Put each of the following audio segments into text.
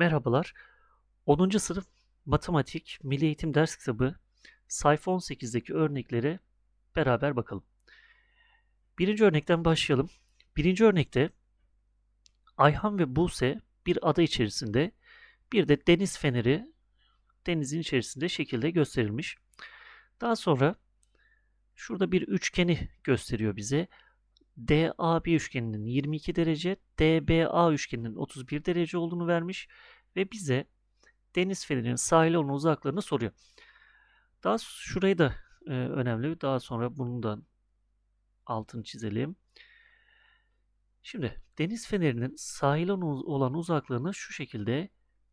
Merhabalar. 10. sınıf matematik Milli Eğitim Ders Kitabı sayfa 18'deki örnekleri beraber bakalım. Birinci örnekten başlayalım. Birinci örnekte Ayhan ve Buse bir ada içerisinde bir de deniz feneri denizin içerisinde şekilde gösterilmiş. Daha sonra şurada bir üçgeni gösteriyor bize. DAB üçgeninin 22 derece, DBA üçgeninin 31 derece olduğunu vermiş ve bize deniz fenerinin sahile olan uzaklığını soruyor. Daha şurayı da e, önemli. Daha sonra bunun da altını çizelim. Şimdi deniz fenerinin sahile olan uzaklığını şu şekilde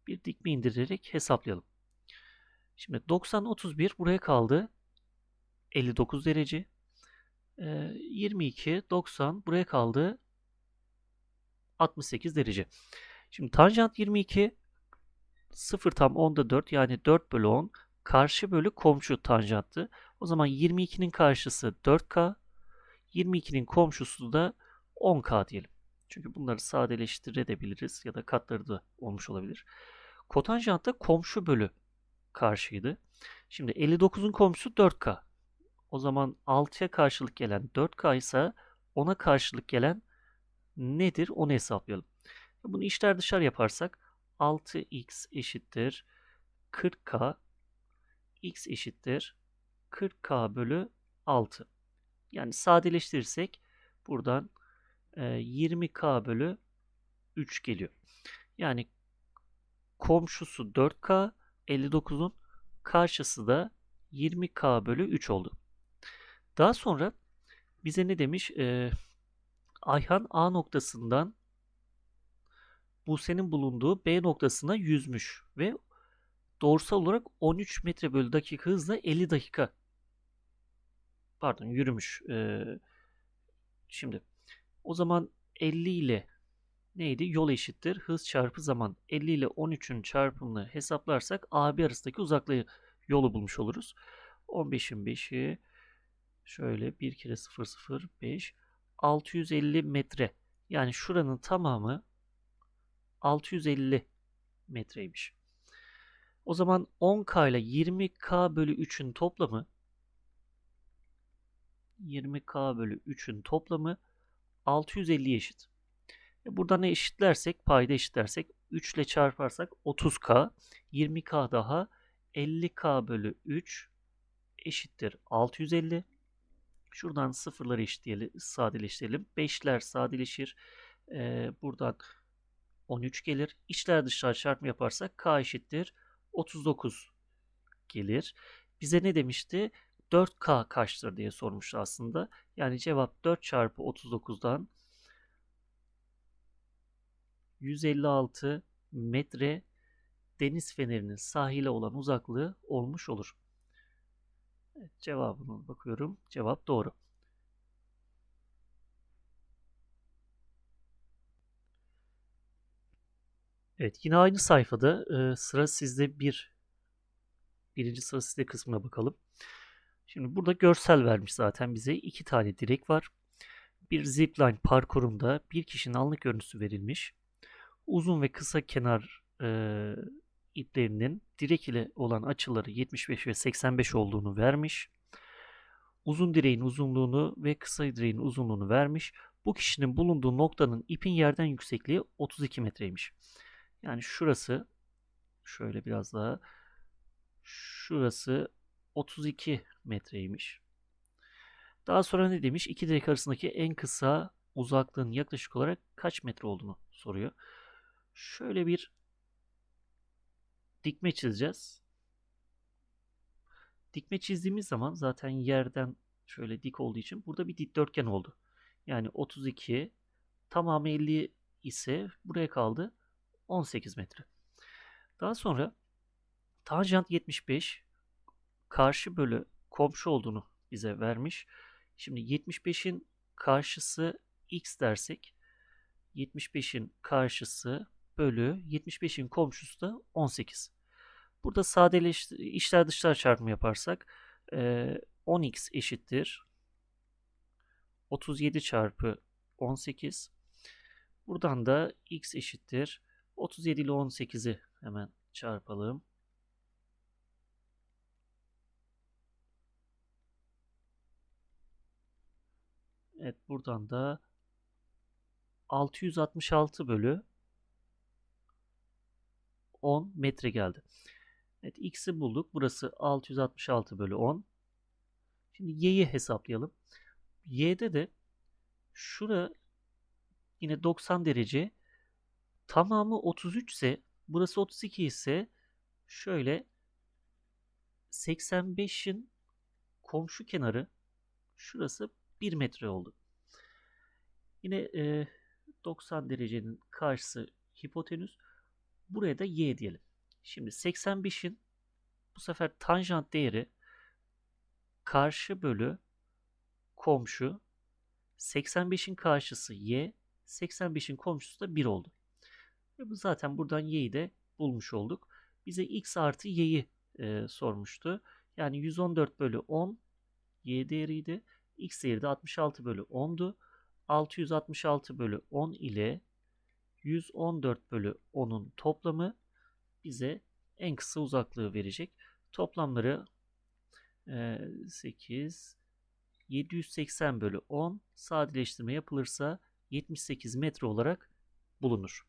bir dikme indirerek hesaplayalım. Şimdi 90 31 buraya kaldı. 59 derece. 22, 90 buraya kaldı. 68 derece. Şimdi tanjant 22 0 tam 10'da 4 yani 4 bölü 10 karşı bölü komşu tanjanttı. O zaman 22'nin karşısı 4K 22'nin komşusu da 10K diyelim. Çünkü bunları sadeleştirebiliriz ya da katları da olmuş olabilir. Kotanjant da komşu bölü karşıydı. Şimdi 59'un komşusu 4K. O zaman 6'ya karşılık gelen 4K ise 10'a karşılık gelen nedir onu hesaplayalım. Bunu içler dışarı yaparsak 6x eşittir 40k x eşittir 40k bölü 6. Yani sadeleştirirsek buradan 20k bölü 3 geliyor. Yani komşusu 4k 59'un karşısı da 20k bölü 3 oldu. Daha sonra bize ne demiş? Ee, Ayhan A noktasından Buse'nin bulunduğu B noktasına yüzmüş ve doğrusal olarak 13 metre bölü dakika hızla 50 dakika pardon yürümüş. Ee, şimdi o zaman 50 ile neydi? Yol eşittir. Hız çarpı zaman. 50 ile 13'ün çarpımını hesaplarsak AB arasındaki uzaklığı yolu bulmuş oluruz. 15'in 5'i şöyle 1 kere 0 0 5 650 metre. Yani şuranın tamamı 650 metreymiş. O zaman 10K ile 20K bölü 3'ün toplamı 20K bölü 3'ün toplamı 650 eşit. E buradan eşitlersek, payda eşitlersek 3 ile çarparsak 30K, 20K daha 50K bölü 3 eşittir 650. Şuradan sıfırları eşitleyelim, sadeleştirelim. 5'ler sadeleşir. Ee, buradan 13 gelir. İçler dışlar çarpımı yaparsak k eşittir 39 gelir. Bize ne demişti? 4k kaçtır diye sormuştu aslında. Yani cevap 4 çarpı 39'dan 156 metre deniz fenerinin sahile olan uzaklığı olmuş olur. Evet, cevabına bakıyorum. Cevap doğru. Evet yine aynı sayfada e, sıra sizde bir birinci sıra sizde kısmına bakalım. Şimdi burada görsel vermiş zaten bize. iki tane direk var. Bir zipline parkurunda bir kişinin anlık görüntüsü verilmiş. Uzun ve kısa kenar e, iplerinin direk ile olan açıları 75 ve 85 olduğunu vermiş. Uzun direğin uzunluğunu ve kısa direğin uzunluğunu vermiş. Bu kişinin bulunduğu noktanın ipin yerden yüksekliği 32 metreymiş. Yani şurası şöyle biraz daha şurası 32 metreymiş. Daha sonra ne demiş? İki direk arasındaki en kısa uzaklığın yaklaşık olarak kaç metre olduğunu soruyor. Şöyle bir dikme çizeceğiz. Dikme çizdiğimiz zaman zaten yerden şöyle dik olduğu için burada bir dikdörtgen oldu. Yani 32 tamamı 50 ise buraya kaldı 18 metre. Daha sonra tanjant 75 karşı bölü komşu olduğunu bize vermiş. Şimdi 75'in karşısı x dersek 75'in karşısı bölü 75'in komşusu da 18. Burada sadeleş içler dışlar çarpımı yaparsak 10x eşittir 37 çarpı 18. Buradan da x eşittir 37 ile 18'i hemen çarpalım. Evet buradan da 666 bölü 10 metre geldi. Evet x'i bulduk. Burası 666 bölü 10. Şimdi y'yi hesaplayalım. y'de de şura yine 90 derece tamamı 33 ise burası 32 ise şöyle 85'in komşu kenarı şurası 1 metre oldu. Yine e, 90 derecenin karşısı hipotenüs. Buraya da y diyelim. Şimdi 85'in bu sefer tanjant değeri karşı bölü komşu 85'in karşısı y 85'in komşusu da 1 oldu. Ve bu zaten buradan y'yi de bulmuş olduk. Bize x artı y'yi e, sormuştu. Yani 114 bölü 10 y değeriydi. x değeri de 66 bölü 10'du. 666 bölü 10 ile 114 bölü 10'un toplamı bize en kısa uzaklığı verecek. Toplamları e, 8, 780 bölü 10 sadeleştirme yapılırsa 78 metre olarak bulunur.